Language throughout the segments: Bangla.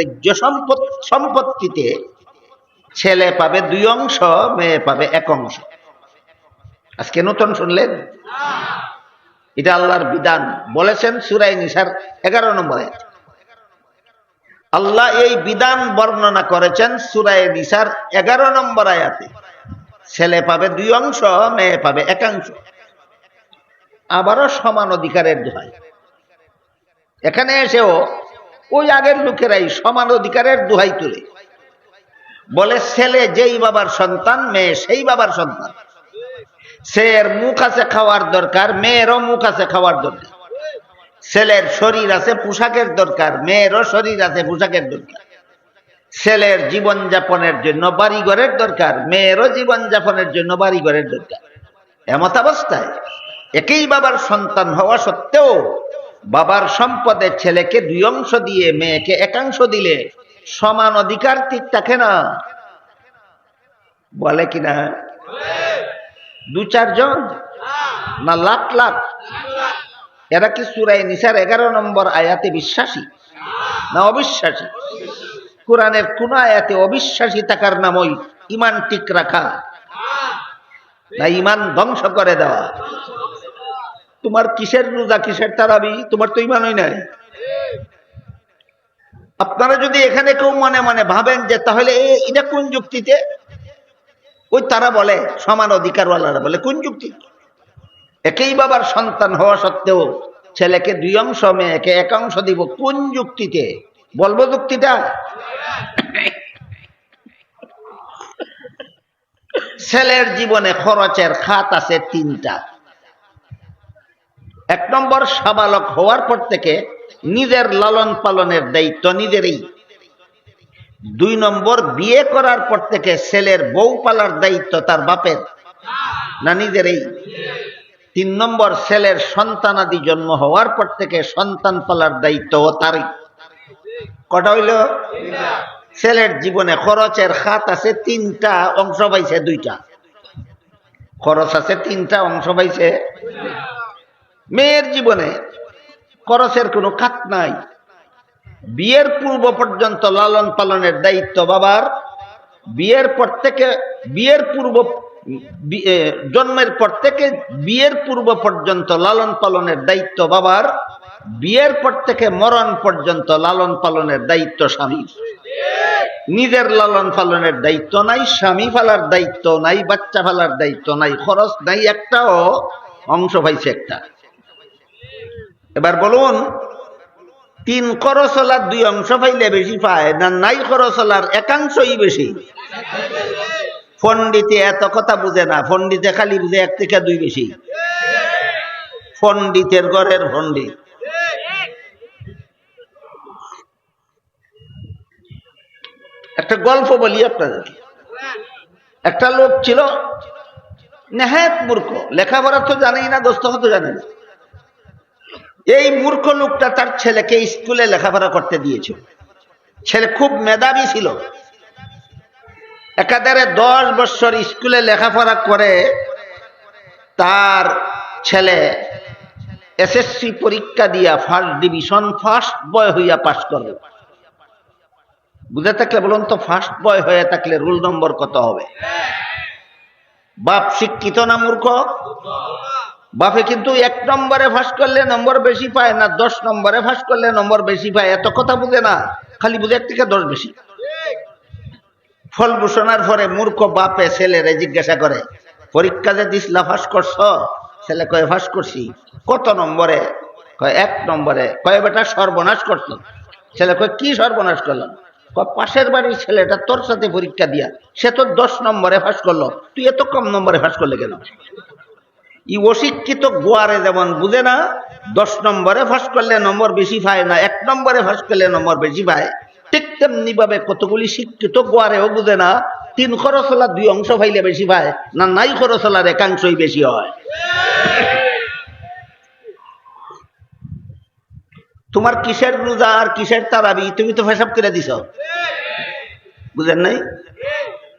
ত্যায্য সম্পদ সম্পত্তিতে ছেলে পাবে দুই অংশ, মেয়ে পাবে এক অংশ। আজকে নতুন শুনলেন? এটা আল্লাহর বিধান। বলেছেন সুরাই নিসার এগারো নম্বর। আল্লাহ এই বিধান বর্ণনা করেছেন সুরাই নিসার এগারো নম্বর আয়াতে। ছেলে পাবে দুই অংশ, মেয়ে পাবে একাংশ আবারও সমান অধিকারের দোহাই এখানে এসেও ওই আগের লোকেরাই সমান অধিকারের দোহাই তুলে। বলে, ছেলে যেই বাবার সন্তান, মেয়ে সেই বাবার সন্তান। ছেলের মুখ আছে খাওয়ার দরকার, মেয়েরও মুখ আছে খাওয়ার দরকার। ছেলের শরীর আছে পোশাকের দরকার, মেয়েরও শরীর আছে পোশাকের দরকার। ছেলের জীবন যাপনের জন্য বাড়িঘরের দরকার, মেয়েরও জীবন যাপনের জন্য বাড়িঘরের দরকার। এমত অবস্থায় একই বাবার সন্তান হওয়া সত্ত্বেও বাবার সম্পদে ছেলেকে দুই অংশ দিয়ে মেয়েকে একাংশ দিলে সমান অধিকার ঠিক থাকে না বলে কিনা দু চারজন? না, লাখ লাখ। এরা কি সুরাই নিসার এগারো নম্বর আয়াতে বিশ্বাসী? না, অবিশ্বাসী? কোরআনের কোন আয়াতে অবিশ্বাসী থাকার নামই ইমান টিক রাখা। না, ইমান ধ্বংস করে দেওয়া। তোমার কিসের রোজা, কিসের তারাবি? তোমার তো ইমানই নাই। আপনারা যদি এখানে কেউ মনে মনে ভাবেন যে তাহলে এটা কোন যুক্তিতে? ওই তারা বলে, সমান অধিকারওয়ালারা বলে, কোন যুক্তি? একই বাবার সন্তান হওয়া সত্ত্বেও ছেলেকে দুই অংশ, মেয়েকে এক অংশ দিব, কোন যুক্তিতে? বলব যুক্তিটা? ছেলের জীবনে খরচের খাত আছে তিনটা। এক নম্বর সাবালক হওয়ার পর থেকে নিজের লালন পালনের দায়িত্ব নিজেরই। দুই নম্বর, বিয়ে করার পর থেকে ছেলের বউ পালার দায়িত্ব তার বাপের, না নিজেরই? তিন নম্বর, ছেলের সন্তানাদি জন্ম হওয়ার পর থেকে সন্তান পালার দায়িত্ব তারই। কটা হইল? ছেলের জীবনে খরচের খাত আছে, তিনটা অংশ পাইছে দুইটা। খরচ আছে তিনটা অংশ পাইছে মেয়ের জীবনে খরচের কোনো খাত নাই। বিয়ের পূর্ব পর্যন্ত লালন পালনের দায়িত্ব বাবার। বিয়ের পর থেকে, বিয়ের পূর্ব জন্মের পর থেকে বিয়ের পূর্ব পর্যন্ত লালন পালনের দায়িত্ব বাবার। বিয়ের পর থেকে মরণ পর্যন্ত লালন পালনের দায়িত্ব স্বামী নিজের লালন পালনের দায়িত্ব নাই, স্বামী ফালার দায়িত্ব নাই, বাচ্চা ফালার দায়িত্ব নাই, খরচ নাই, একটাও অংশ পাইছে একটা। এবার বলুন, তিন খরচলার দুই অংশ পাইলে বেশি পায় না নাই খরচলার একাংশই বেশি? পন্ডিতে এত কথা বুঝে না পন্ডিতে খালি বুঝে এক থেকে দুই বেশি। পন্ডিতের ঘরের পন্ডিত একটা গল্প বলি আপনাদেরকে। একটা লোক ছিল, নেহাত মূর্খ। লেখাপড়া তো জানেই না, দোস্ত দস্তখত জানে না। এই মূর্খ লোকটা তার ছেলেকে স্কুলে লেখাপড়া করতে দিয়েছিল ছেলে খুব মেধাবী ছিল। একাধারে দশ বছর স্কুলে লেখাপড়া করে তার ছেলে এসএসসি পরীক্ষা দিয়া ফার্স্ট ডিভিশন ফার্স্ট বয় হইয়া পাশ করবে। বুঝে থাকলে বলুন তো ফার্স্ট বয় হয়ে থাকলে রোল নম্বর কত হবে? বাপ শিক্ষিত না মূর্খ? বাপে কিন্তু এক নম্বরে ফাঁস করলে নম্বর বেশি পায় না, দশ নম্বরে ফাঁস করলে নম্বর বেশি পায়, এত কথা বুঝে না, খালি বুঝে এক থেকে দশ বেশি। ফল ঘোষণার পরে মূর্খ বাপে ছেলেরে জিজ্ঞাসা করে, পরীক্ষা যে দিসলা, ফাঁস করছ? ছেলে কয়ে, ফাঁস করছি। কত নম্বরে? কয়, এক নম্বরে। কয়ে, বেটা, সর্বনাশ করছ। ছেলে কয়, কি সর্বনাশ করলাম? পাশের বাড়ির ছেলেটা তোর সাথে পরীক্ষা দিয়া, সে তো দশ নম্বরে ফাঁস করল, তুই এত কম নম্বরে ফাঁস করলে কেন? ই অশিক্ষিত গোয়ারে যেমন বুঝে না, দশ নম্বরে ফাঁস করলে নম্বর বেশি পায় না, এক নম্বরে ফাঁস করলে নম্বর বেশি পায়। ঠিক তেমনি ভাবে কতগুলি শিক্ষিত গোয়ারেও বুঝে না, তিন খরচলা দুই অংশ পাইলে বেশি পায় না, নাই খরচলার একাংশই বেশি হয়। তোমার কিসের রোজা আর কিসের তারাবি, তুমি তো ফেসাব করে দিছ। বুঝেন নাই?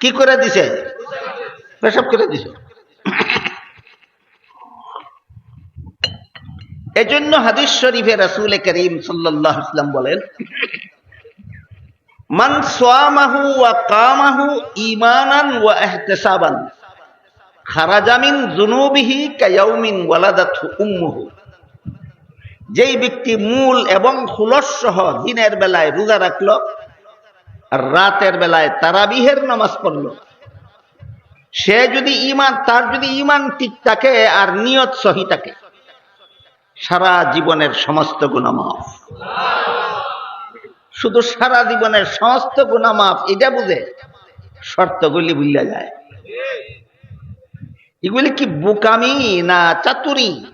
কি করে দিছে? পেশাব করে দিছ। এজন্য হাদিস শরীফে রাসূল করিম সাল্লাল্লাহু আলাইহি ওয়াসাল্লাম বলেন, মান সোয়ামাহু ওয়া কামাহু ইমানান ওয়া ইহতিসাবান খারাজামিন জুনুবিহি কায়াউমিন ওয়ালাদাতহু উম্মুহু। যেই ব্যক্তি মূল এবং খুলস সহ দিনের বেলায় রোজা রাখল, আর রাতের বেলায় তারাবিহের নামাজ পড়ল। সে যদি ইমান তার যদি ইমান ঠিক থাকে আর নিয়ত সহি থাকে সারা জীবনের সমস্ত গুণামাফ। শুধু সারা জীবনের সমস্ত গুণামাফ, এটা বুঝে শর্তগুলি বুঝলা যায়। এগুলি কি বুকামি না চাতুরি?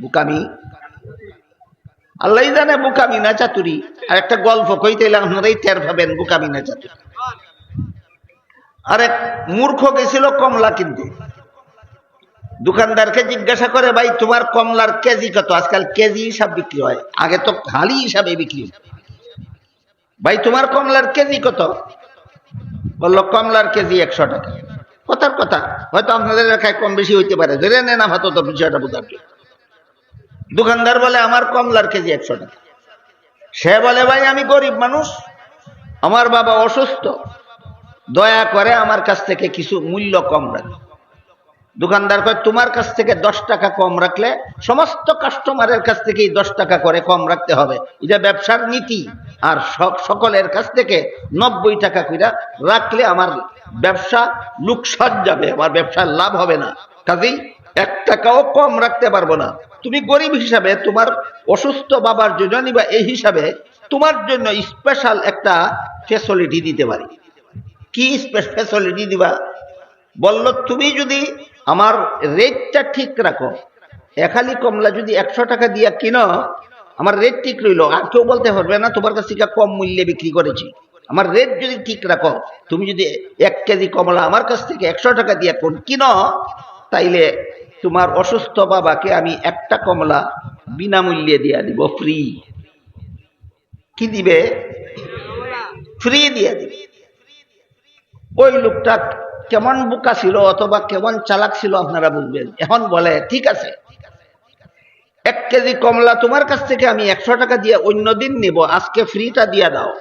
বুকামি। আল্লাহ জানে বুকামি না চাতুরি। আর একটা গল্প কইতে আপনারাই টের পাবেন বুকামি না চাতুরি। আর এক মূর্খ গেছিল কমলা কিনতে। দোকানদারকে জিজ্ঞাসা করে, ভাই, তোমার কমলার কেজি কত? আজকাল কেজি হিসাব বিক্রি হয়, আগে তো হালি হিসাবে বিক্রি ভাই, তোমার কমলার কেজি কত? বলল, কমলার কেজি একশো টাকা। কথার কথা, হয়তো আপনাদের এলাকায় কম বেশি হইতে পারে। ধরে নেন আপাতত তো বিষয়টা বোঝার জন্য। দোকানদার বলে, আমার কমলার কেজি একশো টাকা। সে বলে, ভাই, আমি গরিব মানুষ, আমার বাবা অসুস্থ, দয়া করে আমার কাছ থেকে কিছু মূল্য কম রাখে। দোকানদার কয়, তোমার কাছ থেকে দশ টাকা কম রাখলে সমস্ত কাস্টমারের কাছ থেকেই দশ টাকা করে কম রাখতে হবে। এটা ব্যবসার নীতি। আর সকলের কাছ থেকে নব্বই টাকা করে রাখলে আমার ব্যবসা লুকসাদ যাবে, আমার ব্যবসার লাভ হবে না। কাজেই এক টাকাও কম রাখতে পারব না। তুমি গরিব হিসাবে তোমার অসুস্থ বাবার জন্য নিবা এই হিসাবে তোমার জন্য স্পেশাল একটা ফেসিলিটি দিতে পারি। কি ফেসিলিটি দিবা? বলল, তুমি যদি আমার রেটটা ঠিক রাখো। একালি কমলা যদি একশো টাকা দিয়া কিনো আমার রেট ঠিক রইল। আর কেউ বলতে পারবে না তোমার কাছ থেকে কম মূল্যে বিক্রি করেছি। আমার রেট যদি ঠিক রাখো তুমি যদি এক কেজি কমলা আমার কাছ থেকে একশো টাকা দিয়ে কোন কিনো তাইলে তোমার অসুস্থ বাবাকে আমি একটা কমলা বিনামূল্যে দিয়া দিব ফ্রি কি দিবে? ফ্রি দিয়ে দিবে। ওই লোকটা কেমন বোকা ছিল অথবা কেমন চালাক ছিল আপনারা বুঝবেন। এখন বলে, ঠিক আছে। এক কেজি কমলা তোমার কাছ থেকে আমি একশো টাকা দিয়ে অন্য দিন নিব, আজকে ফ্রিটা দিয়ে দাও।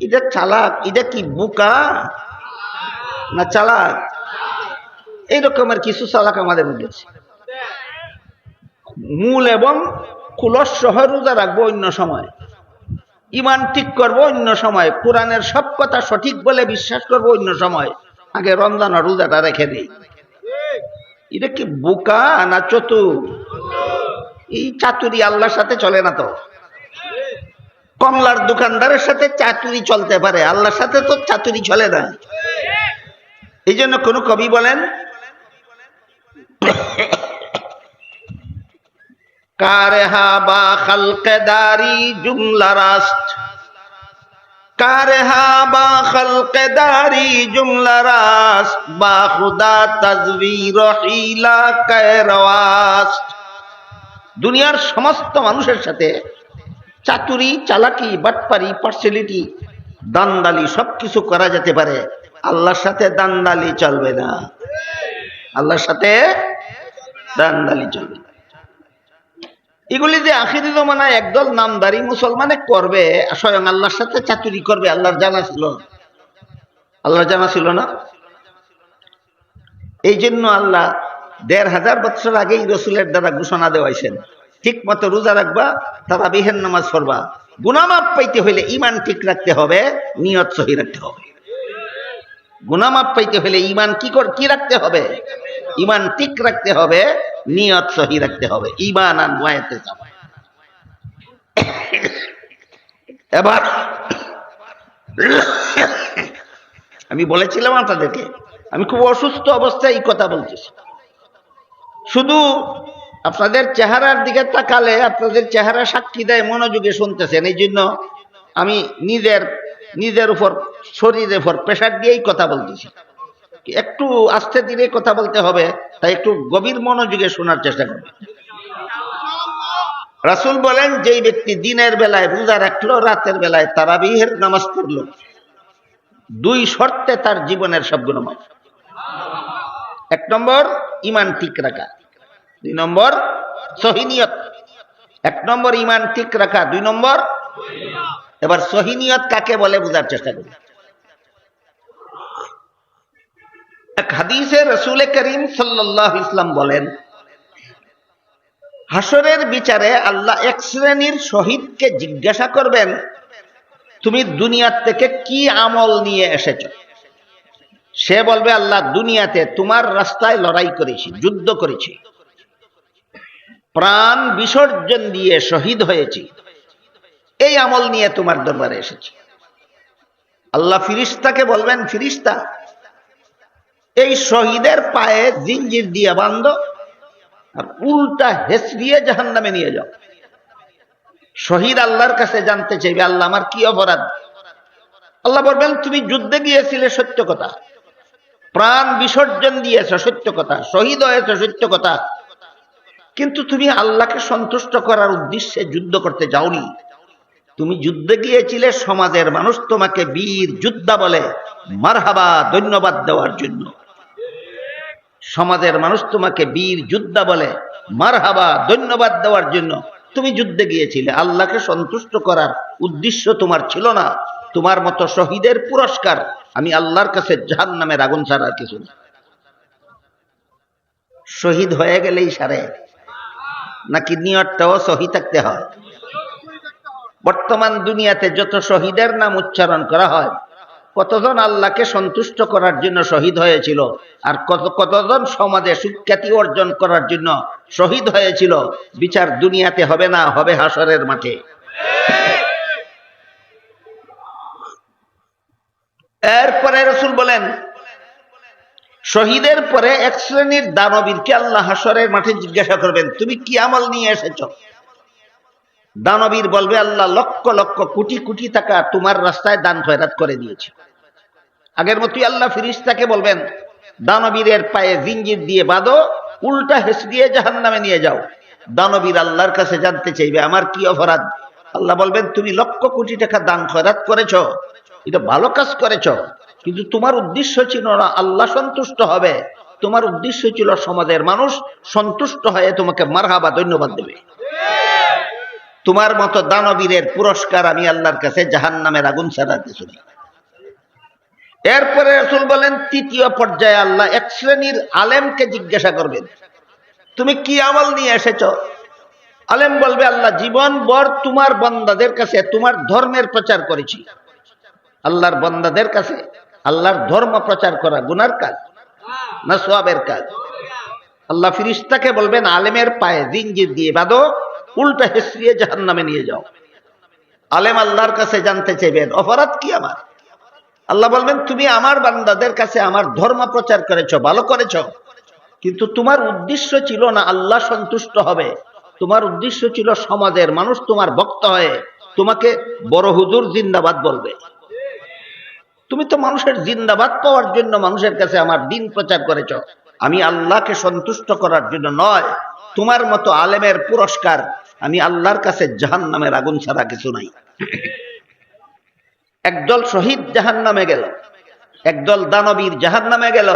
এটা চালাক এটা কি বোকা? না চালাক? এইরকমের কিছু চালাক আমাদের মধ্যে মূল এবং কুলস সহ রোজা রাখব অন্য সময়। ইমান ঠিক করব অন্য সময়। কোরআনের সব কথা সঠিক বলে বিশ্বাস করব অন্য সময়। আগে রমজান রোজাটা রেখে দিই। এটা কি বোকা না চতুর? এই চাতুরি আল্লাহর সাথে চলে না তো? কমলার দোকানদারের সাথে চাতুরি চলতে পারে, আল্লাহর সাথে তো চাতুরি চলে না। এই জন্য কোনো কবি বলেন কারেহা বা খালকেদারি জুমলা রাষ্ট? কারেহা বা খালকেদারি জুমলা রাষ্ট? বা খুদা তাজবির হিলা কায়রওয়াস্ট দুনিয়ার সমস্ত মানুষের সাথে চাতুরি, চালাকি, বাটপারি, পার্সেলিটি, দান্দালি সবকিছু করা যেতে পারে। আল্লাহর সাথে দান্দালি চলবে না। আল্লাহর সাথে দান্দালি চলবে না। এগুলি যে আখিরি জমানায় একদল নামদারি মুসলমানে করবে, স্বয়ং আল্লাহর সাথে চাতুরি করবে, আল্লাহর জানা ছিল। আল্লাহর জানা ছিল না? এই জন্য আল্লাহ দেড় হাজার বছর আগেই রসুলের দ্বারা ঘোষণা দেওয়াইছেন, ঠিক মতো রোজা রাখবা তারা বিহের নামাজ পড়বা। গুনামাপ পাইতে হইলে ইমান ঠিক রাখতে হবে, নিয়ত সহি রাখতে হবে। গুনামাপ পাইতে হইলে ইমান কি কি রাখতে হবে? ইমান ঠিক রাখতে হবে, নিয়ত সহি রাখতে হবে। ইমান আর নয়াতে যাবে এবার আমি বলেছিলাম আপনাদেরকে, আমি খুব অসুস্থ অবস্থায় এই কথা বলতেছি শুধু আপনাদের চেহারার দিকে তাকালে আপনাদের চেহারা সাক্ষী দেয়, মনোযোগে শুনতেছেন। এই জন্য আমি নিজের নিজের উপর, শরীরের উপর প্রেশার দিয়েই কথা বলতেছি। একটু আস্তে ধীরে কথা বলতে হবে, তাই একটু গভীর মনোযোগে শোনার চেষ্টা করবে। রাসুল বলেন, যেই ব্যক্তি দিনের বেলায় রোজা রাখল, রাতের বেলায় তারাবিহের নামাজ পড়ল, দুই শর্তে তার জীবনের সবগুলো মাফ এক নম্বর ইমান ঠিক রাখা। দুই নম্বর সহিনিয়ত এক নম্বর ইমান ঠিক রাখা। দুই নম্বর এবার সহিনিয়ত কাকে বলে বোঝার চেষ্টা করি। হাদিসে রসুলে করিম সাল্লাহ ইসলাম বলেন হাসরের বিচারে আল্লাহ এক শ্রেণির শহীদকে জিজ্ঞাসা করবেন, তুমি দুনিয়ার থেকে কি আমল নিয়ে এসেছ? সে বলবে, আল্লাহ দুনিয়াতে তোমার রাস্তায় লড়াই করেছি, যুদ্ধ করেছি। প্রাণ বিসর্জন দিয়ে শহীদ হয়েছি। এই আমল নিয়ে তোমার দরবারে এসেছি। আল্লাহ ফিরিস্তাকে বলবেন, ফিরিস্তা, এই শহীদের পায়ে জিঞ্জির দিয়ে বান্ধ আর উল্টা হেসরিয়ে জাহান নামে নিয়ে যাও। শহীদ আল্লাহর কাছে জানতে চাইবে, আল্লাহ আমার কি অপরাধ? আল্লাহ বলবেন, তুমি যুদ্ধে গিয়েছিলে, সত্য কথা। প্রাণ বিসর্জন দিয়েছ, সত্য কথা। শহীদ হয়েছ, সত্য কথা। কিন্তু তুমি আল্লাহকে সন্তুষ্ট করার উদ্দেশ্যে যুদ্ধ করতে যাওনি। তুমি যুদ্ধে গিয়েছিলে, সমাজের মানুষ তোমাকে বীর যোদ্ধা বলে মারহাবা, ধন্যবাদ দেওয়ার জন্য। সমাজের মানুষ তোমাকে বীর যোদ্ধা বলে মারহাবা, ধন্যবাদ দেওয়ার জন্য। তুমি যুদ্ধে গিয়েছিলে, আল্লাহকে সন্তুষ্ট করার উদ্দেশ্য তোমার ছিল না। তোমার মতো শহীদের পুরস্কার আমি আল্লাহর কাছে জাহান নামের আগুন ছাড়া কিছু না। শহীদ হয়ে গেলেই সারে, নাকি নিয়তটাও সহি থাকতে হয়। বর্তমান দুনিয়াতে যত শহীদের নাম উচ্চারণ করা হয়, কতজন আল্লাহকে সন্তুষ্ট করার জন্য শহীদ হয়েছিল আর কত, কতজন সমাজে সুখ্যাতি অর্জন করার জন্য শহীদ হয়েছিল, বিচার দুনিয়াতে হবে না, হবে হাসরের মাঠে। এরপরে রসুল বলেন, শহীদের পরে এক শ্রেণির দানবীরকে আল্লাহ হাসরের মাঠে জিজ্ঞাসা করবেন, তুমি কি আমল নিয়ে এসেছ? দানবীর বলবে, আল্লাহ লক্ষ লক্ষ কোটি কোটি টাকা তোমার রাস্তায় দান খয়রাত করে দিয়েছে। আগের মতোই আল্লাহ ফিরিস্তাকে বলবেন, দানবীরের পায়ে জিঞ্জির দিয়ে বাঁধো, উল্টা হেস দিয়ে জাহান নামে নিয়ে যাও। দানবীর আল্লাহর কাছে জানতে চাইবে, আমার কি অপরাধ? আল্লাহ বলবেন, তুমি লক্ষ কোটি টাকা দান খয়রাত করেছ, এটা ভালো কাজ করেছ, কিন্তু তোমার উদ্দেশ্য ছিল না, আল্লাহ সন্তুষ্ট হবে। তোমার উদ্দেশ্য ছিল সমাজের মানুষ সন্তুষ্ট হয়ে তোমাকে মারহাবা, ধন্যবাদ দেবে। তোমার মতো দানবীরের পুরস্কার আমি আল্লাহর কাছে জাহান নামের আগুন ছাড়া কিছু এরপরে রসুল বলেন, তৃতীয় পর্যায়ে আল্লাহ এক শ্রেণির আলেমকে জিজ্ঞাসা করবেন, তুমি কি আমল নিয়ে এসেছ? আলেম বলবে, আল্লাহ জীবন বর তোমার বন্দাদের কাছে, তোমার ধর্মের প্রচার করেছি। আল্লাহর বন্দাদের কাছে, আল্লাহর ধর্ম প্রচার করা গুনার কাজ, না সোয়াবের কাজ। আল্লাহ ফিরিস্তাকে বলবেন, আলেমের পায়ে জিঞ্জির দিয়ে বাঁধো উল্টা হেসরিয়ে জাহান নামে নিয়ে যাও। আলেম আল্লাহর কাছে জানতে চাইবেন অপরাধ কি আমার? আল্লাহ বলবেন, তুমি আমার বান্দাদের কাছে আমার ধর্ম প্রচার করেছ, ভালো করেছ। কিন্তু তোমার উদ্দেশ্য ছিল না আল্লাহ সন্তুষ্ট হবে। তোমার উদ্দেশ্য ছিল সমাজের মানুষ তোমার ভক্ত হয়ে তোমাকে বড় হুজুর জিন্দাবাদ বলবে। তুমি তো মানুষের জিন্দাবাদ পাওয়ার জন্য মানুষের কাছে আমার দিন প্রচার করেছ। আমি আল্লাহকে সন্তুষ্ট করার জন্য নয়, তোমার মতো আলেমের পুরস্কার আমি আল্লাহর কাছে জাহান নামের আগুন ছাড়া কিছু নাই। একদল শহীদ জাহান নামে গেল, একদল দানবীর জাহান নামে গেল,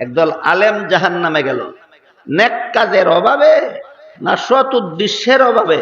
একদল আলেম জাহান নামে গেল। নেক কাজের অভাবে না সৎ উদ্দেশ্যের অভাবে